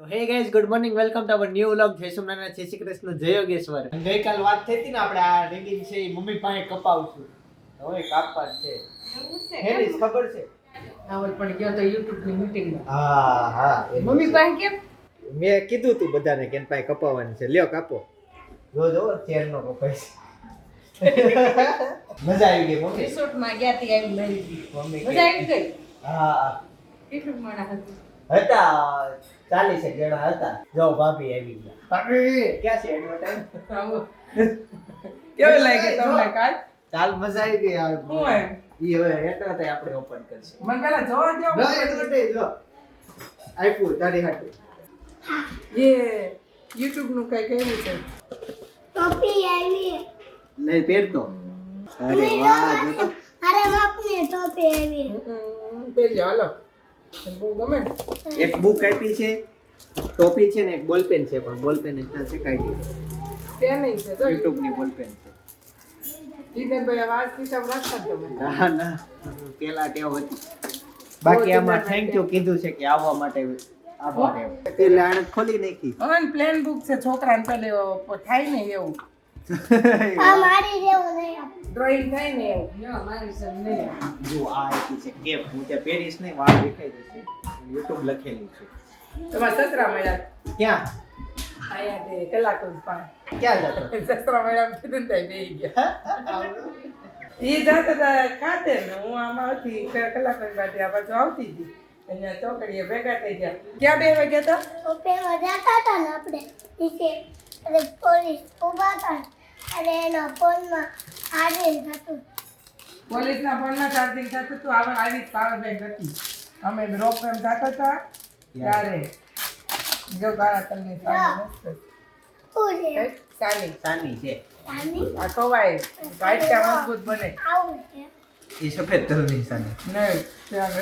તો hey guys good morning welcome to our new vlog જય સોમનાથ જય શ્રી કૃષ્ણ જય યોગેશ્વર. ગઈકાલ વાત થઈ હતી ને આપણે આ રીડિંગ છે એ મમ્મી પાસે કપાવું છું હવે કાપવા જ છે હેરીસ ખબર છે? આવડ પણ ગયો તો YouTube ની મીટિંગમાં. હા હા મમ્મી પાસે કેમ? મેં કીધું તું બધાને કેન પાસે કપાવવાની છે. લ્યો કાપો. જો જો ચેર નો કપાઈ મજા આવી ગઈ મમ્મી. રિસોર્ટમાં ગયા તી આવી મળી મમ્મી મજા આવી ગઈ? હા હા. કેટલું મણા હતું? હતા ચાલીસ એક જણા હતા. જો ભાભી આવી ગયા. ભાભી! ક્યાં છે એડવર્ટાઈઝ આવો. કેવું લાગે તમને કાલ? ચાલ મજા આવી ગઈ યાર શું એમ? ઈ હવે એટલા થાય આપણે ઓપન કરશે. મને પહેલા જોવા દો જો એડવર્ટાઈઝ જો. આઈપુ તારી હાટુ. એ યુટ્યુબનું કઈ કેવું છે? ટોપી આવી. નહીં પહેરતો અરે વાહ અરે બાપ ને ટોપી આવી. પહેરજો હાલો. ને? એક બુક આપી છે ટોપી છે ને એક બોલપેન છે પણ બોલપેન એટલા છે. કાઢી નહીં છે તો યુટ્યુબની બોલપેન છે. બાકી આમાં થેન્ક યુ કીધું છે કે આવવા માટે આભાર. એટલે આને ખોલી નાખી. હવે પ્લેન બુક છે છોકરાને પેલે થાય ને એવું. આ મારી જેવું નહીં ડ્રોઈંગ થાય ને એવું. ના, મારી સર નહીં. જો આ આપી છે કેપ. હું ત્યાં પેરિસ નહીં વાળ દેખાઈ જશે. યુટ્યુબ લખેલું છે. તમારા સસરા મળ્યા? ક્યાં? આયા તે કલાક જ પાંચ ક્યાં જતો? સસરા મળ્યા કીધું ત્યાં બેહી ગયા. એ જાતા હતા ખાતે ને હું આમાં હતી ક- કલાક જ બાદ આ બાજુ આવતી હતી. અહીંયા ચોકડીએ ભેગા થઈ ગયા. ક્યાં બે વાગ્યા હતા? બે વાગ્યા હતા ને આપણે. નીચે અને પોલીસ ઊભા હતા. અને એના ફોનમાં ચાર્જિંગ થતું પોલીસના ફોનમાં ચાર્જિંગ થતું હતું. આવા આવી પાવર બેંક હતી. અમે રોપ એમ થતા હતા. ત્યારે જો ગાળા તમને કઈ? સાની છે. આ ખવાય વાટકા મજબૂત બને. આવું એ સફેદ તલની સાની. નહીં ત્યાં.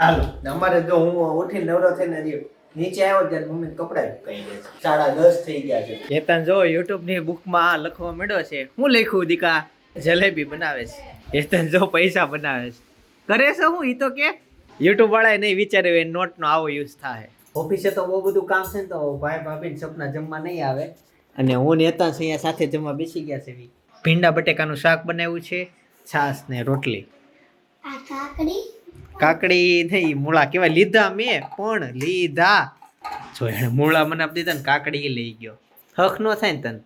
હાલો અમારે જો હું ઉઠીને નવરો થઈને નીચે આવ્યો ત્યારે મમ્મી કપડા કહી દે છે. સાડા દસ થઈ ગયા છે. કેતન જો યુટ્યુબની બુકમાં આ લખવા મળ્યો છે હું લખ્યું દીકા? જલેબી બનાવે છે. કેતન જો પૈસા બનાવે છે. કરે છે હું ઈ તો કે યુટ્યુબ વાળાએ નહીં વિચાર્યું એ નોટ નો આવો યુઝ થાય. ઓફિસે તો બહુ બધું કામ છે ને તો ભાઈ ભાભી સપના જમવા નહીં આવે. અને હું ને હેતાંશ અહીંયા સાથે જમવા બેસી ગયા છે ભીંડા બટેકાનું શાક બનાવ્યું છે છાશ ને રોટલી. આ કાકડી કાકડી નહીં મૂળા કેવાય લીધા મેં, પણ લીધા. જો એને મૂળા મને આપી દીધા ને કાકડી લઈ ગયો. હક નો થાય ને તને.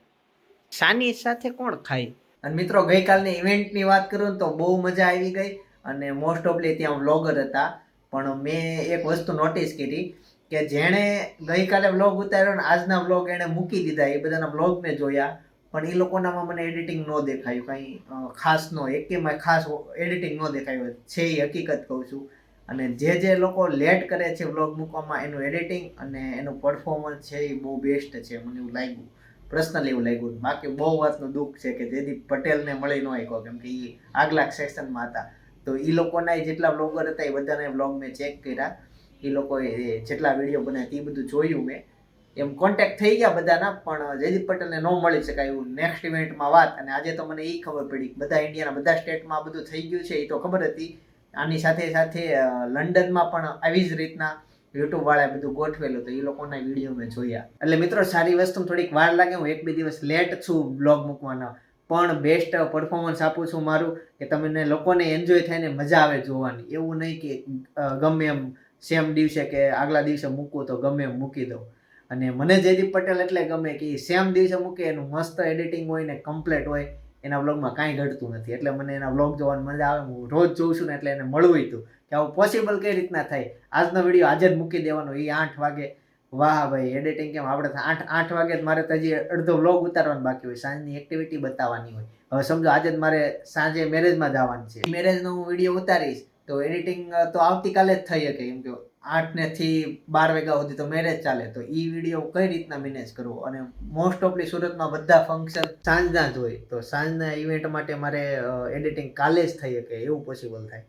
સાની સાથે કોણ ખાય? અને મિત્રો, ગઈકાલની ઇવેન્ટની વાત કરું તો બહુ મજા આવી ગઈ અને મોસ્ટ ઓફલી ત્યાં વ્લોગર હતા. પણ મેં એક વસ્તુ નોટિસ કરી કે જેણે ગઈકાલે વ્લોગ ઉતાર્યો ને આજના વ્લોગ એણે મૂકી દીધા. એ બધાના વ્લોગ મેં જોયા. પણ એ લોકોનામાં મને એડિટિંગ ન દેખાયું, કંઈ ખાસ નો એકેમાં ખાસ એડિટિંગ ન દેખાયું છે એ હકીકત કહું છું. અને જે જે લોકો લેટ કરે છે વ્લોગ મૂકવામાં, એનું એડિટિંગ અને એનું પરફોર્મન્સ છે એ બહુ બેસ્ટ છે, મને એવું લાગ્યું. પર્સનલી એવું લાગ્યું. બાકી બહુ વાતનું દુઃખ છે કે જયદીપ પટેલને મળી ન શક્યો કેમ કે એ આગલા સેશનમાં હતા. તો એ લોકોના જેટલા વ્લોગર હતા, એ બધાને વ્લોગ મેં ચેક કર્યા. એ લોકોએ જેટલા વીડિયો બનાવ્યા એ બધું જોયું મેં. એમ કોન્ટેક્ટ થઈ ગયા બધાના, પણ જયદીપ પટેલને ન મળી શકાય એવું નેક્સ્ટ ઇવેન્ટમાં વાત. અને આજે તો મને એ ખબર પડી બધા ઇન્ડિયાના બધા સ્ટેટમાં આ બધું થઈ ગયું છે એ તો ખબર હતી. આની સાથે સાથે લંડનમાં પણ આવી જ રીતના યુટ્યુબ વાળા બધું ગોઠવેલું તો એ લોકોના વીડિયો મેં જોયા. એટલે મિત્રો, સારી વસ્તુ થોડીક વાર લાગે, હું એક બે દિવસ લેટ છું બ્લોગ મૂકવાના. પણ બેસ્ટ પરફોર્મન્સ આપું છું મારું, કે તમને લોકોને એન્જોય થાય ને મજા આવે જોવાની. એવું નહીં કે ગમે એમ સેમ દિવસે કે આગલા દિવસે મૂકું તો ગમે એમ મૂકી દઉં. અને મને જયદીપ પટેલ એટલે ગમે કે સેમ દિવસે મૂકે, એનું મસ્ત એડિટિંગ હોય ને કમ્પ્લેટ હોય, એના વ્લોગમાં કાંઈ ઘટતું નથી. એટલે મને એના વ્લોગ જોવાની મજા આવે, હું રોજ જોઉં છું ને એટલે એને મળવું હતું કે આવું પોસિબલ કઈ રીતના થાય? આજનો વીડિયો આજે જ મૂકી દેવાનો એ આઠ વાગે. વાહ ભાઈ એડિટિંગ કેમ? આપણે આઠ આઠ વાગે જ મારે તો હજી અડધો વ્લોગ ઉતારવાનો બાકી હોય. સાંજની એક્ટિવિટી બતાવવાની હોય. હવે સમજો, આજે જ મારે સાંજે મેરેજમાં જવાનું છે. મેરેજનો હું વીડિયો ઉતારીશ, તો એડિટિંગ તો આવતીકાલે જ થઈ શકે, એમ કે આઠ ને થી બાર વાગ્યા સુધી તો મેરેજ ચાલે. તો એ વીડિયો કઈ રીતના મેનેજ કરવો? અને મોસ્ટ ઓફલી સુરતમાં બધા ફંક્શન સાંજના જ હોય. તો સાંજના ઇવેન્ટ માટે મારે એડિટિંગ કાલે જ થઈ શકે, એવું પોસિબલ થાય.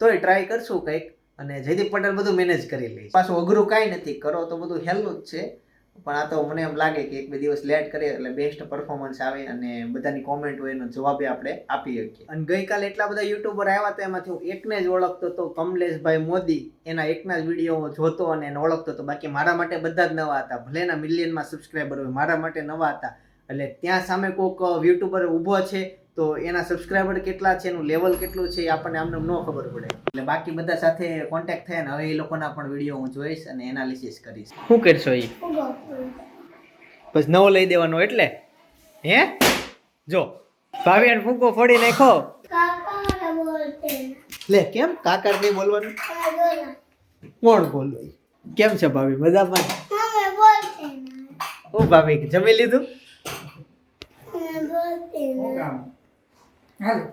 તોય ટ્રાય કરશું કંઈક. અને જયદીપ પટેલ બધું મેનેજ કરી લે. પાછું અઘરું કાંઈ નથી. કરો તો બધું હેલું જ છે. પણ આ તો મને એમ લાગે કે એક બે દિવસ લેટ કરીએ એટલે બેસ્ટ પરફોર્મન્સ આવે અને બધાની કોમેન્ટ હોય એનો જવાબ આપણે આપી શકીએ. અને ગઈકાલે એટલા બધા યુટ્યુબર આવ્યા હતા, એમાંથી હું એકને જ ઓળખતો હતો, કમલેશભાઈ મોદી. એના એકના જ વીડિયો જોતો અને એને ઓળખતો હતો. બાકી મારા માટે બધા જ નવા હતા. ભલે એના મિલિયનમાં સબસ્ક્રાઈબર હોય, મારા માટે નવા હતા. એટલે ત્યાં સામે કોઈક યુટ્યુબર ઊભો છે તો એના સબસ્ક્રાઈબર કેટલા છે એનું લેવલ કેટલું છે એ આપણને આમને ન ખબર પડે. એટલે બાકી બધા સાથે કોન્ટેક્ટ થાય ને હવે એ લોકોના પણ વીડિયો હું જોઈશ અને એનાલિસિસ કરીશ. શું કરશો એ બસ નવો લઈ દેવાનો એટલે? હે? જો ભાભી અને ફૂંકો ફોડી નાખો. લે કેમ? કાકર નહીં બોલવાનું? કોણ બોલવું કેમ છે ભાભી? મજામાં? ઓ ભાભી જમી લીધું? અમે બોલતે ના હાલો.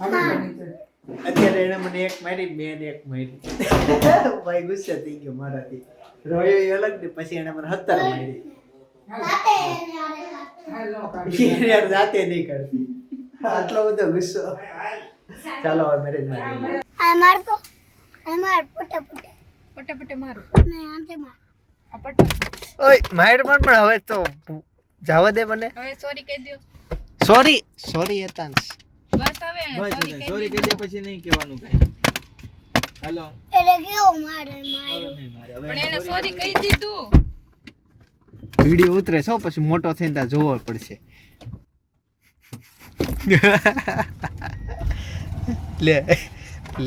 બની. અત્યારે એને મને એક મારી મેં એક મારી. ભાઈ ગુસ્સે થઈ ગયો મારાથી. રોયો એ અલગ ને પછી એને મને હત્તર મારી. જાતે નહીં કરતી. આટલો બધો ગુસ્સો. ચાલો હવે મેરેજમાં આ માર તો આ માર પોટે પુટે પટે પટે મારું. ને આંતે માર. ઓય માર પણ પણ હવે તો જાવા દે મને. હવે સોરી કહી દો સોરી સોરી એતાંશ બસ હવે સોરી કહી દે પછી નહીં કહેવાનું કઈ. હેલો. એટલે કેવો મારે માર્યો પણ એને સોરી કહી દીધું. વીડિયો ઉતરે છો પછી મોટો થઈને ત્યાં જોવો પડશે. લે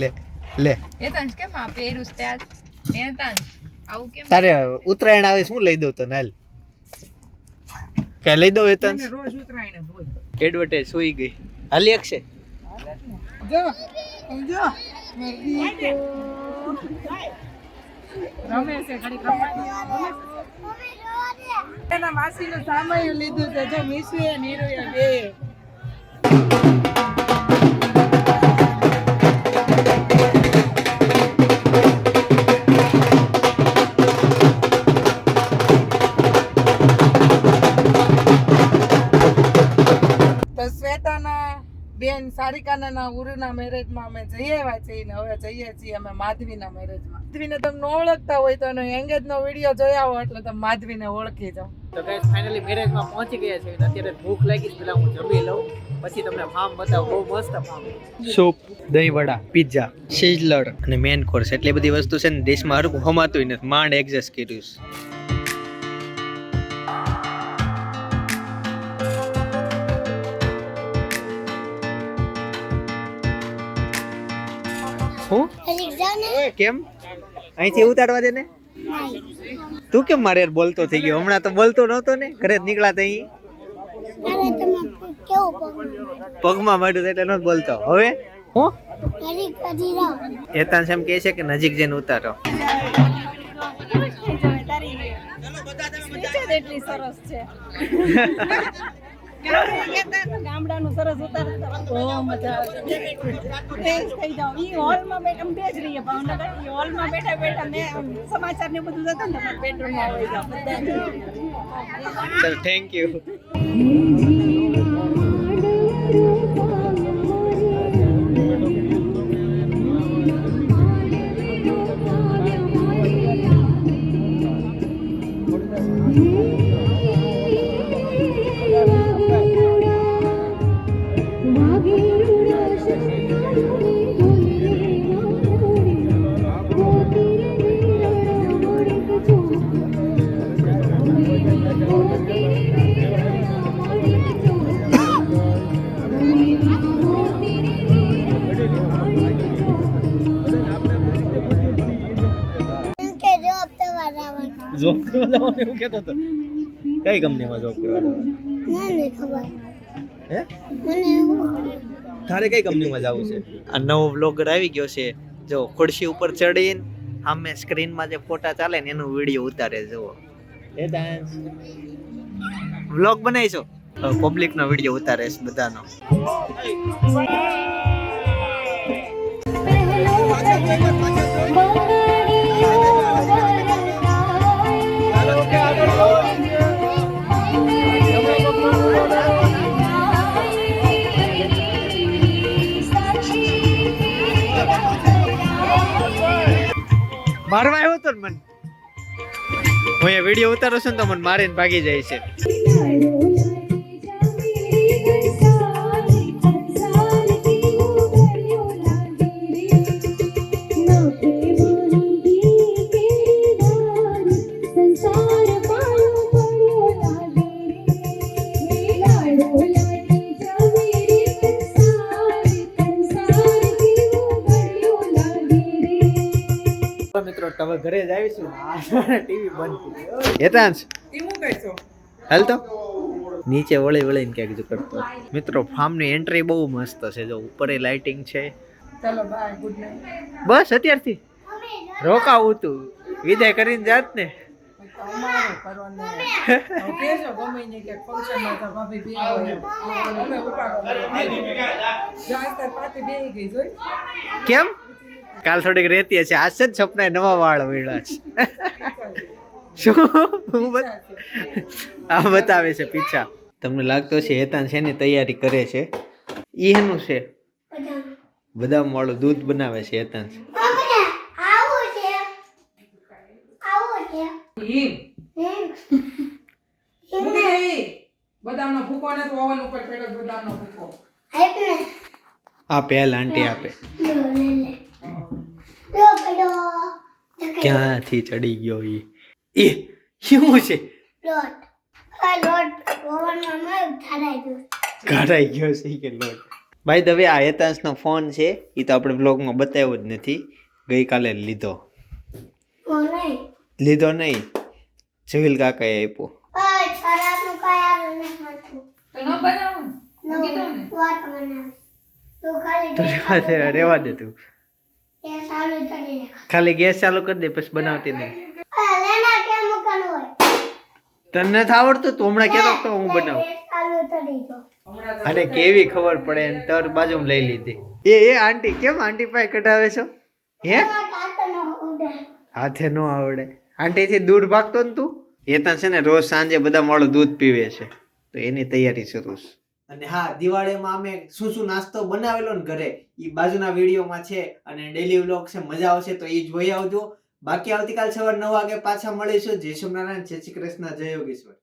લે લે. એતાંશ કેમ આ પહેરું છે આજ એતાંશ. આવું કેમ? તારે ઉત્તરાયણ આવે શું લઈ દઉં તને હાલ. કે લઈ દઉં એ એને રોજ ઉત્તરાયણ બોલ એડવર્ટાઈઝ સુઈ ગઈ. હાલી એક છે. માસી માસીનું સામાયું લીધું છે. જો એ નીરુએ બે. બેન ના ઉરુના મેરેજમાં અમે જઈ આવ્યા છીએ ને હવે જઈએ છીએ અમે માધવીના મેરેજમાં માધવીને તમે ન ઓળખતા હોય તો એનો એંગેજનો વીડિયો જોયા હોય એટલે તમે માધવીને ઓળખી જાઓ. તો ગાઈસ ફાઇનલી મેરેજમાં પહોંચી ગયા છે અને અત્યારે ભૂખ લાગી છે પેલા હું જમી લઉં પછી તમને ફાર્મ બતાવું બહુ મસ્ત farm soup dahi vada pizza sizzler અને મેન કોર્સ એટલી બધી વસ્તુ છે ને દેશમાં હરકું હમાતું નથી. માંડ એડજસ્ટ કર્યું છે. હું? કેમ? અહીંથી ઉતારવા દે ને? તું કેમ મારે યાર બોલતો થઈ ગયો? હમણાં તો બોલતો નહોતો ને? ઘરે જ નીકળ્યા તા અહીં. અરે તમે પગમાં માર્યું એટલે નહોતો બોલતો. હવે? હું? હજી સેમ એમ કહે છે કે નજીક જઈને ઉતારો. એટલી સરસ છે. ગામડાનું સરસ હોલમાં બેઠા બે જ રહીએ ભાવનગર. હોલમાં બેઠા બેઠા મેં સમાચાર ને બધું જતું ને બેડરૂમમાં હોય થેન્ક યુ જવાનું એવું કહેતો હતો. કઈ કંપનીમાં જોબ કરવા મને ખબર. હે? મને તારે કઈ કંપનીમાં જવું છે? આ નવો વ્લોગર આવી ગયો છે. જો ખુરશી ઉપર ચડીને સામે સ્ક્રીનમાં જે ફોટા ચાલે ને એનો વીડિયો ઉતારે જુઓ. એ ડાન્સ? વ્લોગ બનાવીશો પબ્લિકનો વીડિયો ઉતારે છે બધાનો. મારવા આવ્યો તો ને મને? હું એ વીડિયો ઉતારો છું ને તો મને મારીને ભાગી જાય છે. ઘરે જ આવીશું. ટીવી બંધ હેતાંશ. હાલ તો. નીચે વળી વળીને ક્યાંક જો કરતો મિત્રો ફાર્મની એન્ટ્રી બહુ મસ્ત છે. જો ઉપર લાઇટિંગ છે. ચાલો બાય ગુડ નાઈટ બસ અત્યારથી. રોકાવું તું. વિદાય કરીને જાત ને. કેમ? કાલ થોડીક રહેતી હશે. આજ જ સપના નવા વાળ વળ્યા છે. શું? આ બતાવે છે પીછા. તમને લાગતો છે હેતાન શેની તૈયારી કરે છે. ઈ એનું છે? બદામ વાળું દૂધ બનાવે છે હેતાન. બદામનો ભૂકો ને તો ઓવન ઉપર પડ્યો બદામનો ભૂકો. આપ આ પહેલ આંટી આપે લો લે લે લો પડો ક્યાંથી ચડી ગયો એ એ શું છે? લોટ. લોટ ઓવનમાં મેં ઠારાઈ દઉં ઘડાઈ ગયો છે કે લોટ. ભાઈ દવે આ હેતાંશનો ફોન છે એ તો આપણે બ્લોગમાં બતાવ્યો જ નથી. ગઈકાલે લીધો. લીધો નહીં. જવીલ કાકાએ આપ્યો. રેવા દે તું. ખાલી ગેસ ચાલુ કરી દે પછી બનાવતી નહીં? તને નથી આવડતું? તું હમણાં કેતો તો હું બનાવું. અને કેવી ખબર પડે તર બાજુ લઈ લીધી. એ એ આંટી કેમ આંટી પાસે કઢાવે છો? હે. હાથે ન આવડે. આંટી થી દૂર ભાગતો ને તું? એ ત્યાં છે ને રોજ સાંજે બધા મોડું દૂધ પીવે છે. તો એની તૈયારી શરૂ છે અને હા, દિવાળીમાં અમે શું શું નાસ્તો બનાવેલો ને ઘરે એ બાજુના વિડીયોમાં છે અને ડેલી વ્લોગ છે, મજા આવશે તો એ જોઈ આવજો. બાકી આવતીકાલ સવાર નવ વાગે પાછા મળીશું. જય સોમનારાયણ જય શ્રી કૃષ્ણ, જય યોગેશ્વર.